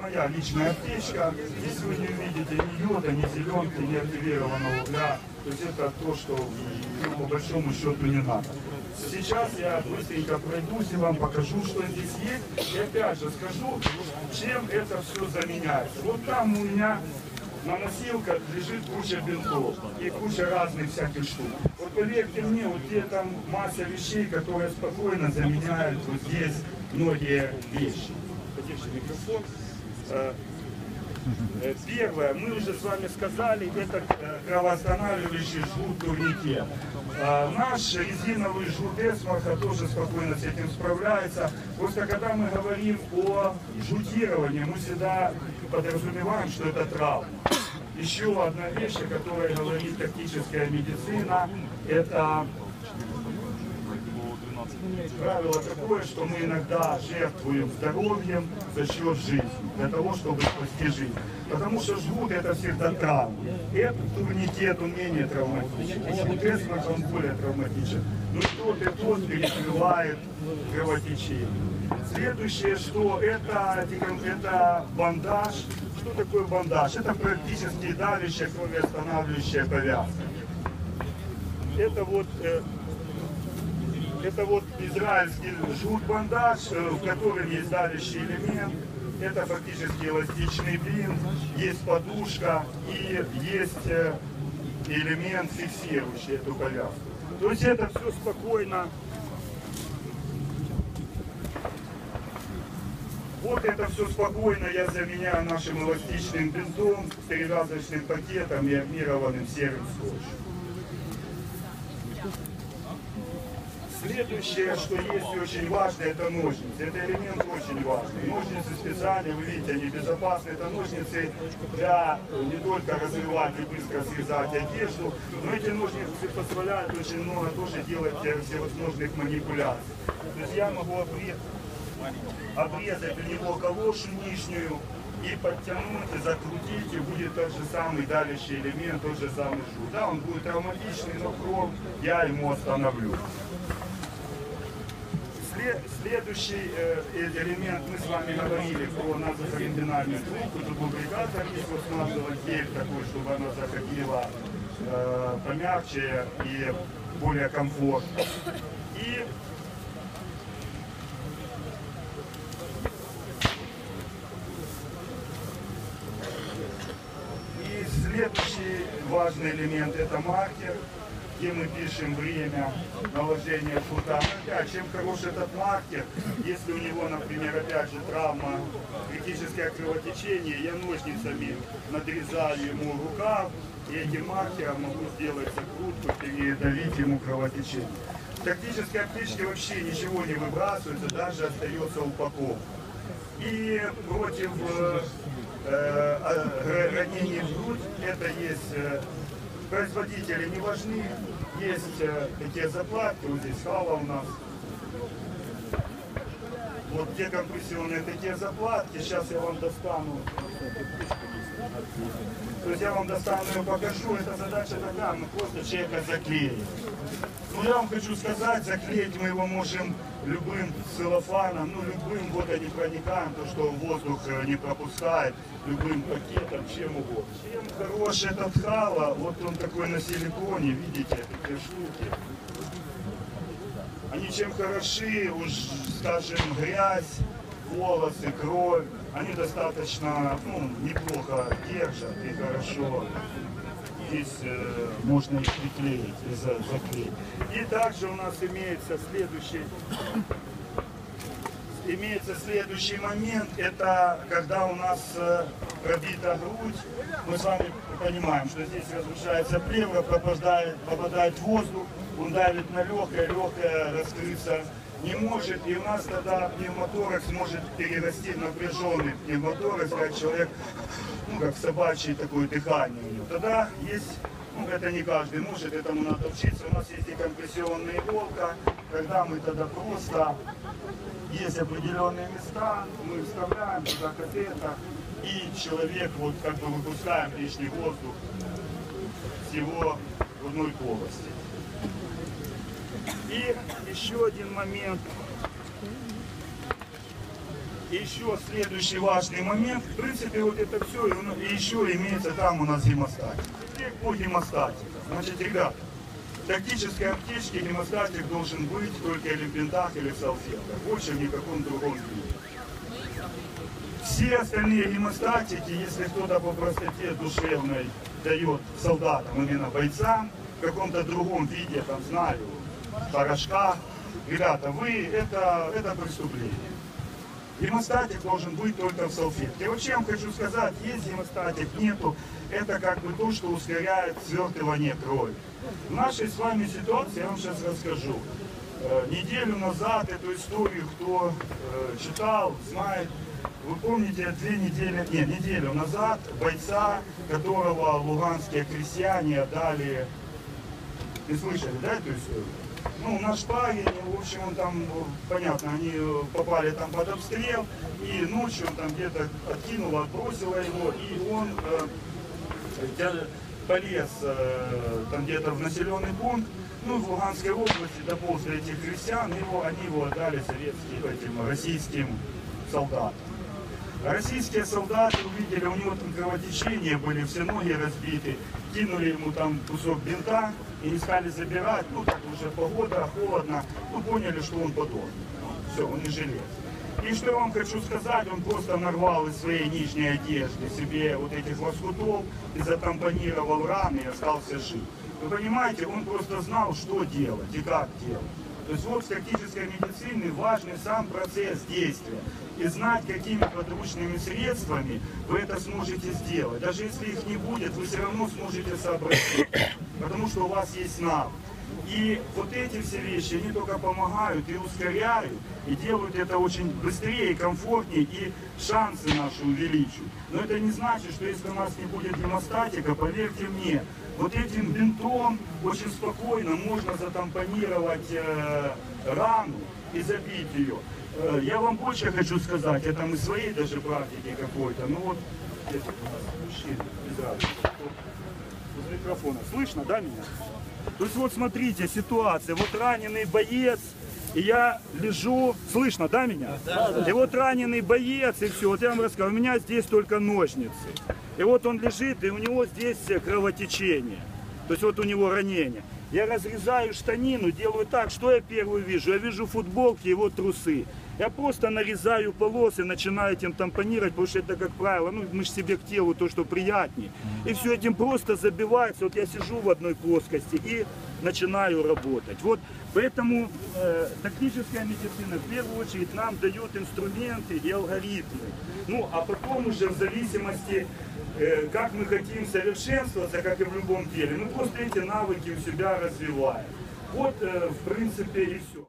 моя личная аптечка. Здесь не увидите ни йода, ни зеленки, ни активированного угля. То есть это то, что ну, по большому счету не надо. Сейчас я быстренько пройдусь и вам покажу, что здесь есть. И опять же скажу, чем это все заменяется. Вот там у меня на носилках лежит куча бинтов и куча разных всяких штук. Вот поверьте мне, вот где там масса вещей, которые спокойно заменяют вот здесь многие вещи. Потише микрофон. Э, э, Первое, мы уже с вами сказали, это э, кровоостанавливающий жгут турникет. А, Наш резиновый жгут Эсмарха тоже спокойно с этим справляется. Просто когда мы говорим о жгутировании, мы всегда подразумеваем, что это травма. Еще одна вещь, о которой говорит тактическая медицина, это правило такое, что мы иногда жертвуем здоровьем за счет жизни, для того, чтобы спасти жизнь. Потому что жгут это всегда травма. Этот турникет, он менее травматичен. Жгут Эсмарх, он более травматичен. Но и тот, и тот перекрывает кровотечение. Следующее, что это, это бандаж. Что такое бандаж? Это практически давящая кровоостанавливающая повязка. Это вот э, это вот израильский жгут-бандаж, э, в котором есть давящий элемент. Это фактически эластичный бинт, есть подушка и есть э, элемент, фиксирующий эту повязку. То есть это все спокойно. Вот это все спокойно я заменяю нашим эластичным бинтом, перевязочным пакетом и армированным серым скотчем. Следующее, что есть и очень важно, это ножницы. Это элемент очень важный. Ножницы специальные, вы видите, они безопасны. Это ножницы для не только развивать и быстро связать одежду, но эти ножницы позволяют очень много тоже делать э, всевозможных манипуляций. То есть я могу обрезать, обрезать для него калошу нижнюю, и подтянуть, и закрутить, и будет тот же самый давящий элемент, тот же самый жгут. Да, он будет травматичный, но кровь я ему остановлю. Сле- Следующий э, элемент, мы с вами говорили про назофаринбинальную трубку, лубрикатор есть, вот смазывать гель такой, чтобы она заходила э, помягче и более комфортно. И И следующий важный элемент это маркер, где мы пишем время наложения шута. Опять, чем хорош этот маркер, если у него, например, опять же травма, критическое кровотечение, я ножницами надрезаю ему рукав, и этим маркером могу сделать закрутку, передавить ему кровотечение. В тактической аптечке вообще ничего не выбрасывается, даже остается упаковка. И против э, э, ранений в грудь это есть э, производители не важны, есть э, такие заплатки, вот здесь хава у нас. Вот те компрессионные такие заплатки, сейчас я вам достану. Я вам достану и покажу, это задача такая, мы просто человека заклеим. Ну я вам хочу сказать, заклеить мы его можем любым целлофаном, ну любым водонепроникаемым, то что воздух э, не пропускает, любым пакетом, чем угодно. Чем хорош этот хала, вот он такой на силиконе, видите, такие штуки. Они чем хороши, уж скажем, грязь, волосы, кровь, они достаточно, ну, неплохо держат и хорошо. Здесь э, можно их приклеить и за- заклеить. И также у нас имеется следующий имеется следующий момент, это когда у нас э, пробита грудь, мы с вами понимаем, что здесь разрушается плевра, попадает, попадает воздух, он давит на легкое, легкое раскрыться не может, и у нас тогда пневмоторакс может перерасти в напряженный пневмоторакс, когда человек, ну, как собачье такое дыхание у него. Тогда есть ну, это не каждый может, этому надо учиться. У нас есть декомпрессионная иголка, когда мы тогда просто есть определенные места, мы вставляем туда катетер, и человек вот как бы выпускаем лишний воздух с его грудной полости. И еще один момент. И еще следующий важный момент. В принципе, вот это все, и, еще имеется там у нас гемостатик. Теперь по гемостатике. Значит, ребята, в тактической аптечке гемостатик должен быть только или в или в. Больше в никаком другом виде. Все остальные гемостатики, если кто-то по простоте душевной дает солдатам, именно бойцам, в каком-то другом виде, там, знаю, порошка, ребята, вы, это, это преступление. Гемостатик должен быть только в салфетке. Я вам хочу сказать, есть гемостатик, нету, это как бы то, что ускоряет свертывание крови. В нашей с вами ситуации, я вам сейчас расскажу. Э, Неделю назад эту историю, кто э, читал, знает, вы помните, две недели, нет, неделю назад бойца, которого луганские крестьяне отдали, не слышали, да, эту историю? Ну, наш парень, в общем, он там, понятно, они попали там под обстрел, и ночью он там где-то откинула, отбросила его, и он э, полез э, там где-то в населенный пункт, ну, в Луганской области дополз до этих крестьян, его, они его отдали советским, этим, российским солдатам. Российские солдаты увидели, у него там кровотечения были, все ноги разбиты, кинули ему там кусок бинта и не стали забирать, ну так уже погода, холодно, ну поняли, что он подохнет. Все, он не желез. И что я вам хочу сказать, он просто нарвал из своей нижней одежды себе вот этих лоскутов и затампонировал раны и остался жив. Вы понимаете, он просто знал, что делать и как делать. То есть вот в тактической медицине важный сам процесс действия. И знать, какими подручными средствами вы это сможете сделать. Даже если их не будет, вы все равно сможете сообразить. Потому что у вас есть навык. И вот эти все вещи, они только помогают и ускоряют, и делают это очень быстрее, комфортнее, и шансы наши увеличивают. Но это не значит, что если у нас не будет гемостатика, поверьте мне, вот этим бинтом очень спокойно можно затампонировать э, рану и забить ее. Э, я вам больше хочу сказать, это мы своей даже практики какой-то, ну вот вот у нас мужчина без радости. Без микрофона. Слышно, да, меня? То есть вот смотрите, ситуация. Вот раненый боец, и я лежу, слышно, да, меня? И вот раненый боец, и все. Вот я вам рассказываю, у меня здесь только ножницы. И вот он лежит, и у него здесь кровотечение. То есть вот у него ранение. Я разрезаю штанину, делаю так, что я первую вижу? Я вижу футболки, его трусы. Я просто нарезаю полосы, начинаю этим тампонировать, потому что это, как правило, ну, мы же себе к телу то, что приятнее. И все этим просто забивается. Вот я сижу в одной плоскости и начинаю работать. Вот поэтому э, тактическая медицина в первую очередь нам дает инструменты и алгоритмы. Ну, а потом уже в зависимости, э, как мы хотим совершенствоваться, как и в любом деле, мы просто эти навыки у себя развиваем. Вот, э, в принципе, и все.